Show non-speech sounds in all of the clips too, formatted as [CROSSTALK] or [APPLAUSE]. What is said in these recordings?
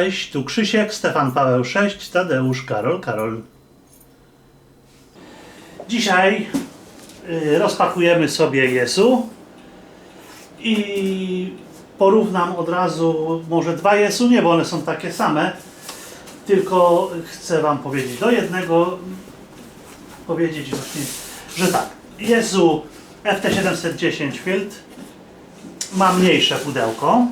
Cześć, tu Krzysiek, Stefan Paweł 6, Tadeusz, Karol, Karol. Dzisiaj y, rozpakujemy sobie Jesu i porównam od razu może dwa Jesu, nie, bo one są takie same, tylko chcę Wam powiedzieć do jednego, powiedzieć właśnie, że tak, Jesu FT710 Field ma mniejsze pudełko,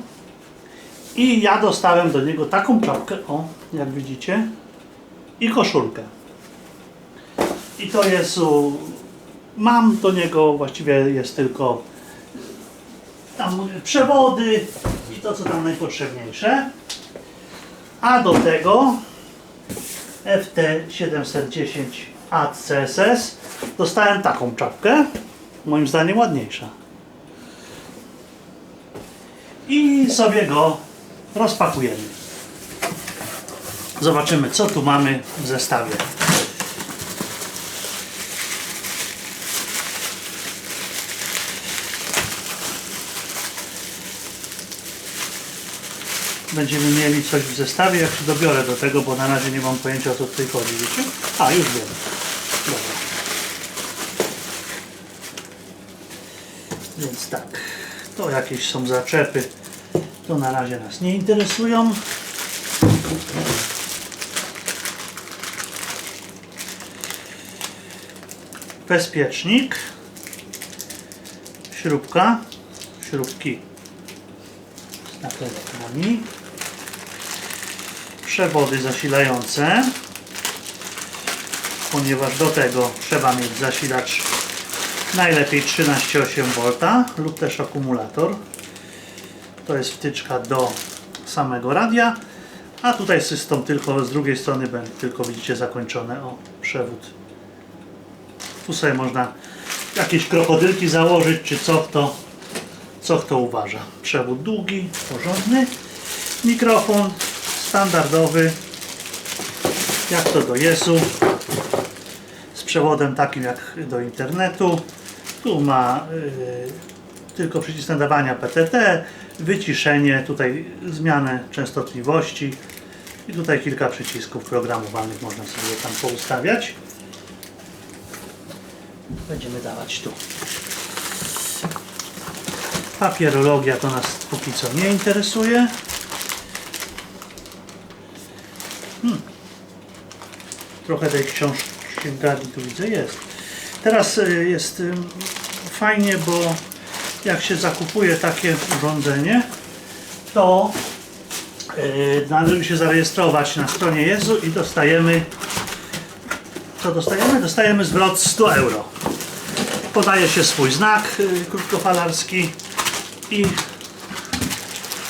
i ja dostałem do niego taką czapkę, o, jak widzicie, i koszulkę. I to jest, mam do niego, właściwie jest tylko tam przewody i to, co tam najpotrzebniejsze. A do tego FT710 ACSS dostałem taką czapkę, moim zdaniem ładniejsza. I sobie go rozpakujemy. Zobaczymy, co tu mamy w zestawie. Będziemy mieli coś w zestawie, jak się dobiorę do tego, bo na razie nie mam pojęcia o co tutaj chodzi, wiecie? A, już wiem. Dobra. Więc tak, to jakieś są zaczepy to na razie nas nie interesują. Bezpiecznik. Śrubka. Śrubki z naklejkami. Przewody zasilające. Ponieważ do tego trzeba mieć zasilacz najlepiej 13,8 V lub też akumulator to jest wtyczka do samego radia, a tutaj system tylko z drugiej strony będzie tylko widzicie zakończone o przewód. Tu sobie można jakieś krokodylki założyć, czy co kto, co kto uważa. Przewód długi, porządny, mikrofon standardowy, jak to do Jesu, z przewodem takim jak do internetu. Tu ma yy, tylko przycisk nadawania PTT, wyciszenie, tutaj zmianę częstotliwości i tutaj kilka przycisków programowanych można sobie tam poustawiać. Będziemy dawać tu. Papierologia to nas póki co nie interesuje. Hmm. Trochę tej książki tu widzę jest. Teraz y, jest fajnie, bo jak się zakupuje takie urządzenie, to yy, należy się zarejestrować na stronie Jezu i dostajemy co dostajemy? Dostajemy zwrot 100 euro. Podaje się swój znak yy, krótkofalarski i,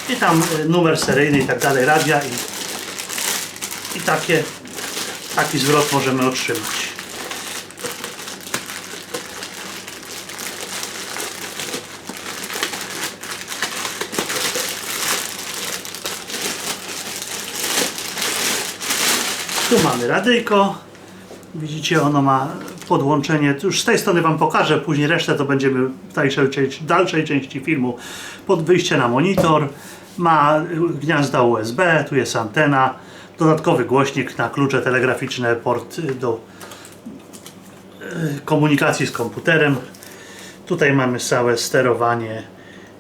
i tam yy, numer seryjny i tak dalej, radia i, i takie, taki zwrot możemy otrzymać. Tu mamy radyjko. Widzicie, ono ma podłączenie. Już z tej strony Wam pokażę, później resztę to będziemy w dalszej, dalszej części filmu. Pod wyjście na monitor. Ma gniazda USB, tu jest antena. Dodatkowy głośnik na klucze telegraficzne, port y, do y, komunikacji z komputerem. Tutaj mamy całe sterowanie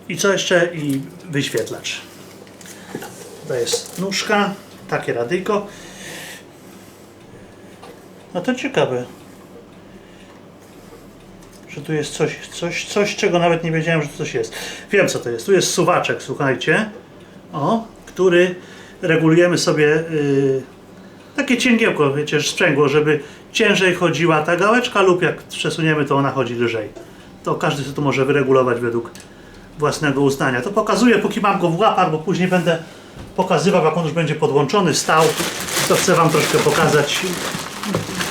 i co jeszcze? I wyświetlacz. Tutaj jest nóżka, takie radyjko. No to ciekawe. Że tu jest coś, coś, coś, czego nawet nie wiedziałem, że coś jest. Wiem co to jest. Tu jest suwaczek, słuchajcie. O, który regulujemy sobie yy, takie cięgiełko, wiecie, sprzęgło, żeby ciężej chodziła ta gałeczka lub jak przesuniemy, to ona chodzi lżej. To każdy sobie to może wyregulować według własnego uznania. To pokazuję, póki mam go w łapach, bo później będę pokazywał, jak on już będzie podłączony, stał. To chcę Wam troszkę pokazać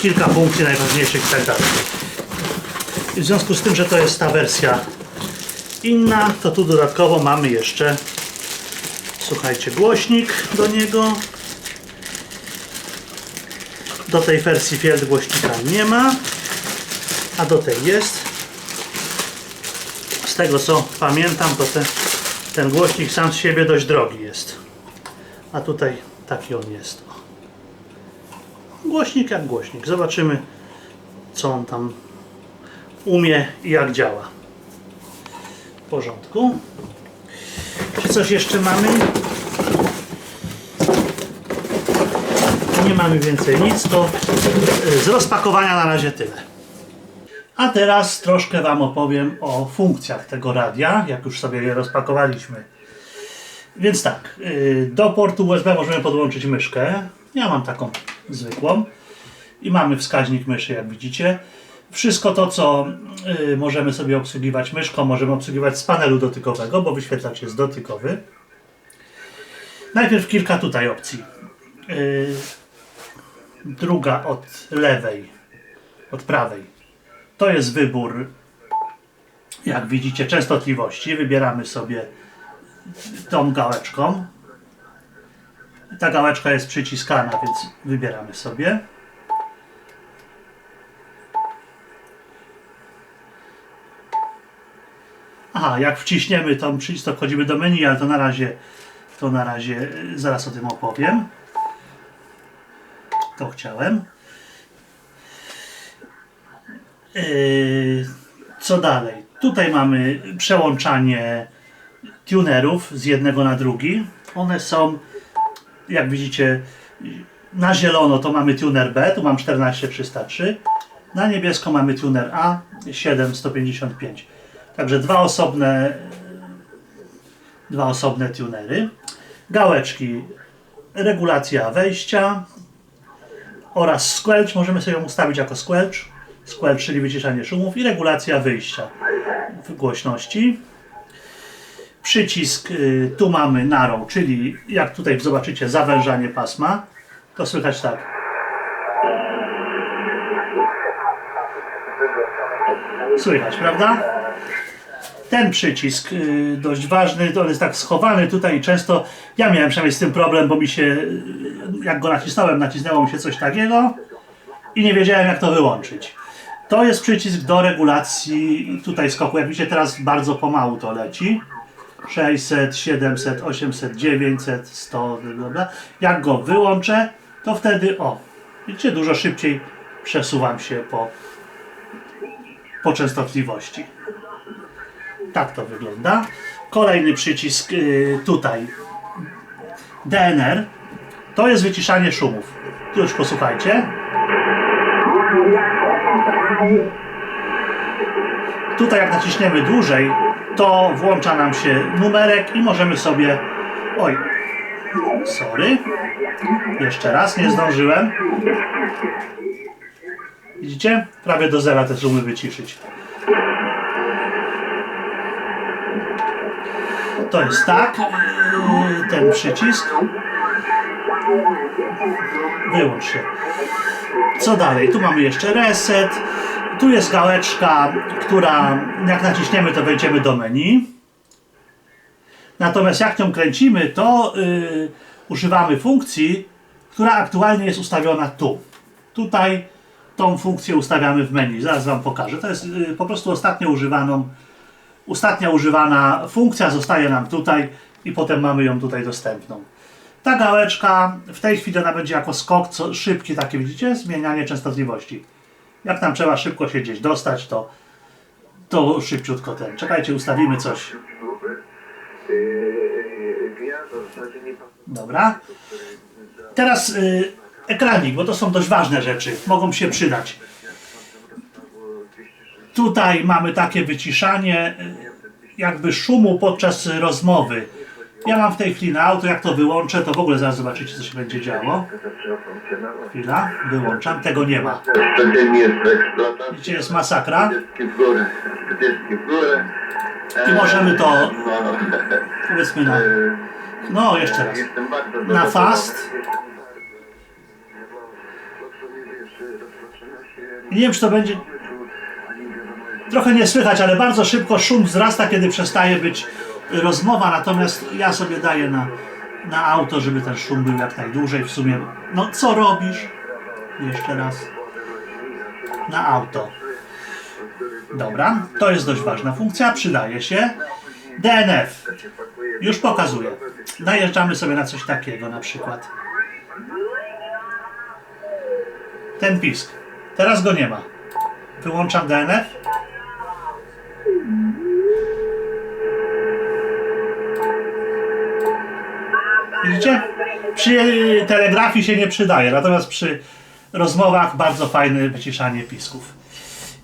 kilka funkcji najważniejszych i tak dalej. I w związku z tym, że to jest ta wersja inna, to tu dodatkowo mamy jeszcze słuchajcie, głośnik do niego. Do tej wersji Field głośnika nie ma, a do tej jest. Z tego co pamiętam, to te, ten głośnik sam z siebie dość drogi jest. A tutaj Taki on jest. Głośnik jak głośnik. Zobaczymy, co on tam umie i jak działa. W porządku. Czy coś jeszcze mamy? Nie mamy więcej nic, to y, z rozpakowania na razie tyle. A teraz troszkę Wam opowiem o funkcjach tego radia, jak już sobie je rozpakowaliśmy. Więc tak, y, do portu USB możemy podłączyć myszkę. Ja mam taką zwykłą. I mamy wskaźnik myszy, jak widzicie. Wszystko to, co y, możemy sobie obsługiwać myszką, możemy obsługiwać z panelu dotykowego, bo wyświetlacz jest dotykowy. Najpierw kilka tutaj opcji. Y, druga od lewej, od prawej. To jest wybór, jak widzicie, częstotliwości. Wybieramy sobie tą gałeczką. Ta gałeczka jest przyciskana, więc wybieramy sobie. Aha, jak wciśniemy tą przycisk, to wchodzimy do menu, ale to na razie, to na razie y, zaraz o tym opowiem. To chciałem. Yy, co dalej? Tutaj mamy przełączanie tunerów z jednego na drugi. One są, jak widzicie, na zielono to mamy tuner B, tu mam 14303. Na niebiesko mamy tuner A 7155. Także dwa osobne dwa osobne tunery. Gałeczki regulacja wejścia oraz squelch. Możemy sobie ją ustawić jako squelch. Squelch, czyli wyciszanie szumów i regulacja wyjścia w głośności. Przycisk y, tu mamy narrow, czyli jak tutaj zobaczycie zawężanie pasma, to słychać tak. Słychać, prawda? Ten przycisk y, dość ważny, to jest tak schowany tutaj i często ja miałem przynajmniej z tym problem, bo mi się, y, jak go nacisnąłem, nacisnęło mi się coś takiego i nie wiedziałem jak to wyłączyć. To jest przycisk do regulacji tutaj skoku. Jak widzicie teraz bardzo pomału to leci. 600, 700, 800, 900, 100, dobra. Jak go wyłączę, to wtedy o, widzicie, dużo szybciej przesuwam się po, po częstotliwości. Tak to wygląda. Kolejny przycisk y, tutaj. DNR. To jest wyciszanie szumów. Tu już posłuchajcie. Tutaj jak naciśniemy dłużej, to włącza nam się numerek i możemy sobie... Oj, sorry. Jeszcze raz, nie zdążyłem. Widzicie? Prawie do zera te szumy wyciszyć. To jest tak, ten przycisk. Wyłącz się. Co dalej? Tu mamy jeszcze reset. Tu jest gałeczka, która jak naciśniemy, to wejdziemy do menu. Natomiast jak nią kręcimy, to yy, używamy funkcji, która aktualnie jest ustawiona tu. Tutaj tą funkcję ustawiamy w menu. Zaraz Wam pokażę. To jest yy, po prostu ostatnio używaną, ostatnia używana funkcja zostaje nam tutaj i potem mamy ją tutaj dostępną. Ta gałeczka, w tej chwili ona będzie jako skok co, szybki, takie widzicie, zmienianie częstotliwości. Jak nam trzeba szybko się gdzieś dostać, to, to szybciutko ten. Czekajcie, ustawimy coś. Dobra. Teraz y, ekranik, bo to są dość ważne rzeczy. Mogą się przydać. Tutaj mamy takie wyciszanie y, jakby szumu podczas rozmowy. Ja mam w tej chwili na auto, jak to wyłączę, to w ogóle zaraz zobaczycie, co się będzie działo. Chwila, wyłączam, tego nie ma. Widzicie, jest masakra. I możemy to, powiedzmy na, no jeszcze raz, na fast. Nie wiem, czy to będzie, trochę nie słychać, ale bardzo szybko szum wzrasta, kiedy przestaje być rozmowa, natomiast ja sobie daję na, na auto, żeby ten szum był jak najdłużej w sumie. No, co robisz? Jeszcze raz. Na auto. Dobra, to jest dość ważna funkcja, przydaje się. DNF. Już pokazuję. Najeżdżamy sobie na coś takiego na przykład. Ten pisk. Teraz go nie ma. Wyłączam DNF. Widzicie? Przy telegrafii się nie przydaje, natomiast przy rozmowach bardzo fajne wyciszanie pisków.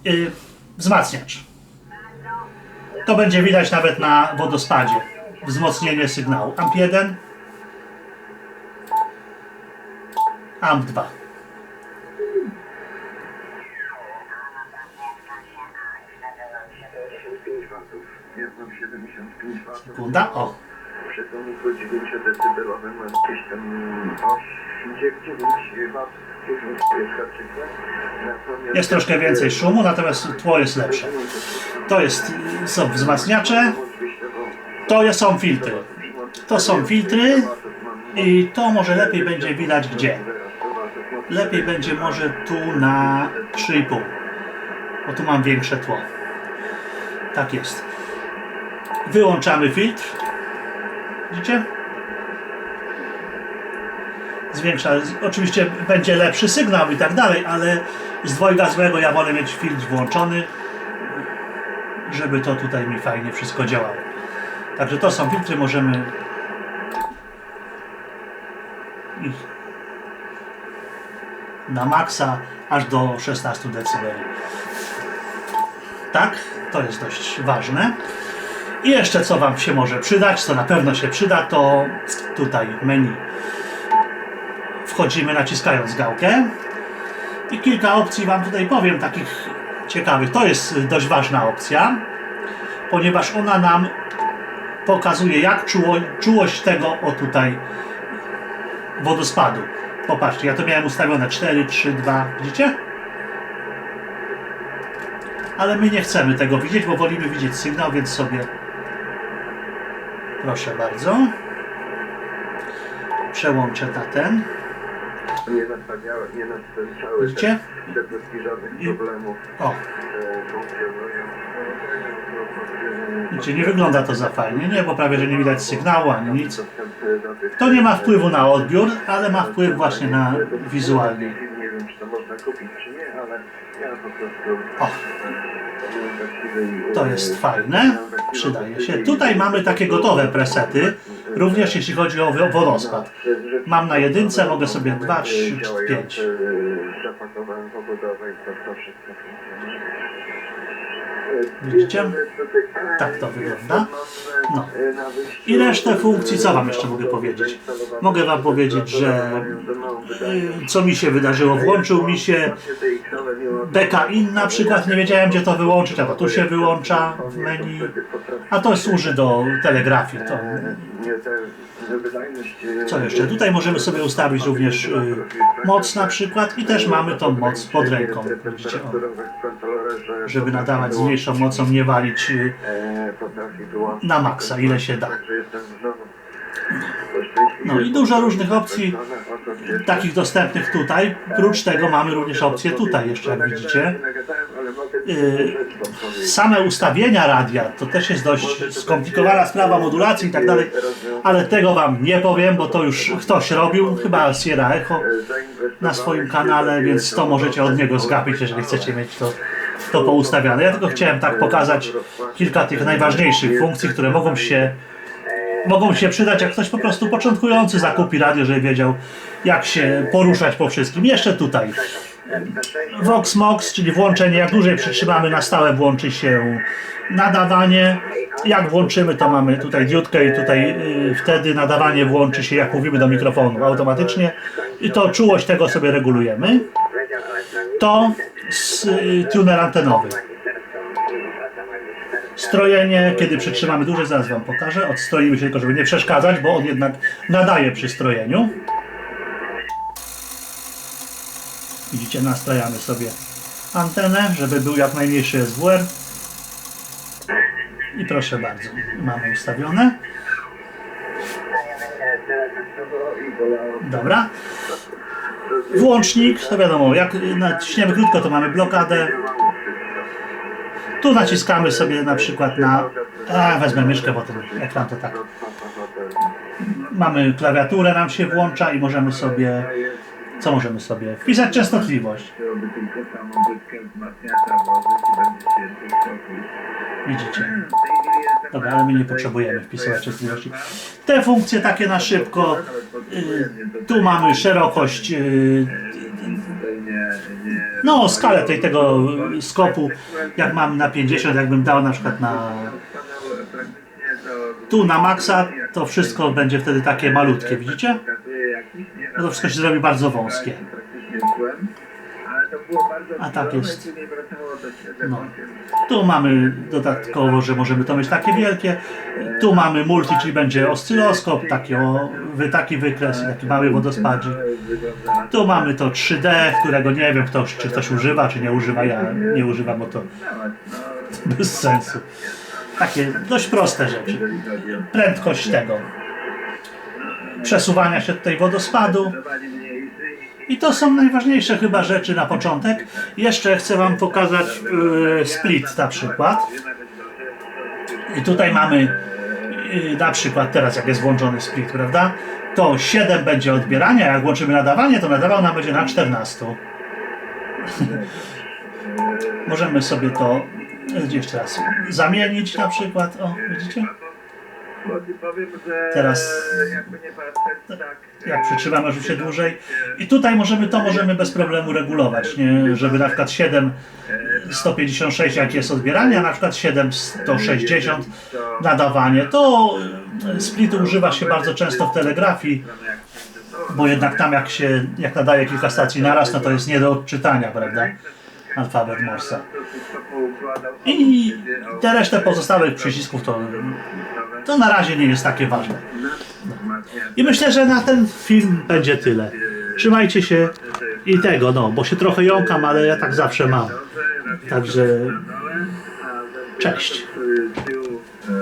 Yy, wzmacniacz. To będzie widać nawet na wodospadzie. Wzmocnienie sygnału. AMP 1. AMP 2. Ja mam 75 watów. Sekunda. O. Przy toniku 90 decybelowym tam 8, 9 watów. 9 haczyka. Natomiast Jest troszkę więcej szumu, natomiast tło jest lepsze. To jest, są wzmacniacze, to są filtry. To są filtry i to może lepiej będzie widać gdzie. Lepiej będzie może tu na 3,5, bo tu mam większe tło. Tak jest. Wyłączamy filtr. Widzicie? Zwiększa, oczywiście będzie lepszy sygnał i tak dalej, ale z dwojga złego ja wolę mieć filtr włączony, żeby to tutaj mi fajnie wszystko działało. Także to są filtry, możemy ich na maksa aż do 16 dB. Tak, to jest dość ważne. I jeszcze co Wam się może przydać, co na pewno się przyda, to tutaj menu. Wchodzimy naciskając gałkę i kilka opcji Wam tutaj powiem, takich ciekawych. To jest dość ważna opcja, ponieważ ona nam pokazuje jak czuło, czułość tego o tutaj wodospadu. Popatrzcie, ja to miałem ustawione 4, 3, 2, widzicie? Ale my nie chcemy tego widzieć, bo wolimy widzieć sygnał, więc sobie proszę bardzo przełączę na ten. Nie nastawiały, nie następcały Widzicie? wszystkich żadnych I- problemów O, e, funkcjonują. widzicie, nie wygląda to za fajnie, nie, bo prawie, że nie widać sygnału ani nic. Dostępny do tych- To nie ma wpływu na odbiór, ale ma wpływ właśnie na wizualny. Nie wiem, czy to można kupić, czy nie, ale ja po prostu... O. To jest fajne, przydaje się. Tutaj mamy takie gotowe presety, również jeśli chodzi o wo- wodospad. Mam na jedynce, mogę sobie dwa, trzy, pięć. Zapakowałem pogodowe i to, wszystko. Widzicie? Tak to wygląda. No. I resztę funkcji, co Wam jeszcze mogę powiedzieć? Mogę Wam powiedzieć, że y, co mi się wydarzyło, włączył mi się BKIN na przykład, nie wiedziałem gdzie to wyłączyć, a to tu się wyłącza w menu, a to służy do telegrafii. To Co jeszcze? Tutaj możemy sobie ustawić również y, moc na przykład i też mamy tą moc pod ręką. Widzicie, o, żeby nadawać z mniejszą mocą, nie walić y, na maksa, ile się da. No i dużo różnych opcji, takich dostępnych tutaj. Prócz tego mamy również opcje tutaj jeszcze, jak widzicie. Y, Same ustawienia radia to też jest dość skomplikowana sprawa modulacji i tak dalej, ale tego Wam nie powiem, bo to już ktoś robił, chyba Sierra Echo na swoim kanale, więc to możecie od niego zgapić, jeżeli chcecie mieć to, to poustawiane. Ja tylko chciałem tak pokazać kilka tych najważniejszych funkcji, które mogą się mogą się przydać, jak ktoś po prostu początkujący zakupi radio, żeby wiedział, jak się poruszać po wszystkim. Jeszcze tutaj. Voxmox, czyli włączenie, jak dłużej przytrzymamy na stałe, włączy się nadawanie. Jak włączymy, to mamy tutaj diodkę i tutaj y, wtedy nadawanie włączy się, jak mówimy do mikrofonu, automatycznie. I to czułość tego sobie regulujemy. To s- y, tuner antenowy. Strojenie, kiedy przytrzymamy dłużej, zaraz Wam pokażę. Odstroimy się tylko, żeby nie przeszkadzać, bo on jednak nadaje przy strojeniu. Widzicie, nastrajamy sobie antenę, żeby był jak najmniejszy SWR. I proszę bardzo, mamy ustawione. Dobra. Włącznik, to wiadomo, jak naciśniemy krótko, to mamy blokadę. Tu naciskamy sobie na przykład na... A, wezmę myszkę, bo ten ekran to tak mamy klawiaturę, nam się włącza i możemy sobie, co możemy sobie? Wpisać częstotliwość. Widzicie? Dobra, ale my nie potrzebujemy wpisywać częstotliwości. Te funkcje takie na szybko. Y, Tu mamy szerokość, y, nie, nie... no skalę tej, tego skopu, jak mam na 50, jakbym dał na przykład na tu na maksa, to wszystko będzie wtedy takie malutkie, widzicie? No to wszystko się zrobi bardzo wąskie. A tak jest. No. Tu mamy dodatkowo, że możemy to mieć takie wielkie. Tu mamy multi, czyli będzie oscyloskop, taki, o, wy, taki wykres, taki mały wodospadzik. Tu mamy to 3D, którego nie wiem ktoś, czy ktoś używa, czy nie używa. Ja nie używam, bo to [LAUGHS] bez sensu. Takie dość proste rzeczy. Prędkość tego przesuwania się tutaj wodospadu. I to są najważniejsze chyba rzeczy na początek. Jeszcze chcę Wam pokazać yy, split na przykład. I tutaj mamy yy, na przykład teraz jak jest włączony split, prawda? To 7 będzie odbierania, jak włączymy nadawanie, to nadawał nam będzie na 14. [LAUGHS] Możemy sobie to yy, jeszcze raz zamienić na przykład. O, widzicie? Bo ci powiem, że Teraz- jakby nie patrzeć, tak. Jak przytrzymamy już się dłużej. I tutaj możemy to możemy bez problemu regulować, nie? żeby na przykład 7 156 jak jest odbieranie, a na przykład 7 160 nadawanie. To y, split używa się bardzo często w telegrafii, bo jednak tam jak się jak nadaje kilka stacji naraz, no to jest nie do odczytania, prawda? Alfabet Morsa. I te resztę pozostałych przycisków to, to na razie nie jest takie ważne. I myślę, że na ten film będzie tyle. Trzymajcie się i tego, no, bo się trochę jąkam, ale ja tak zawsze mam. Także cześć.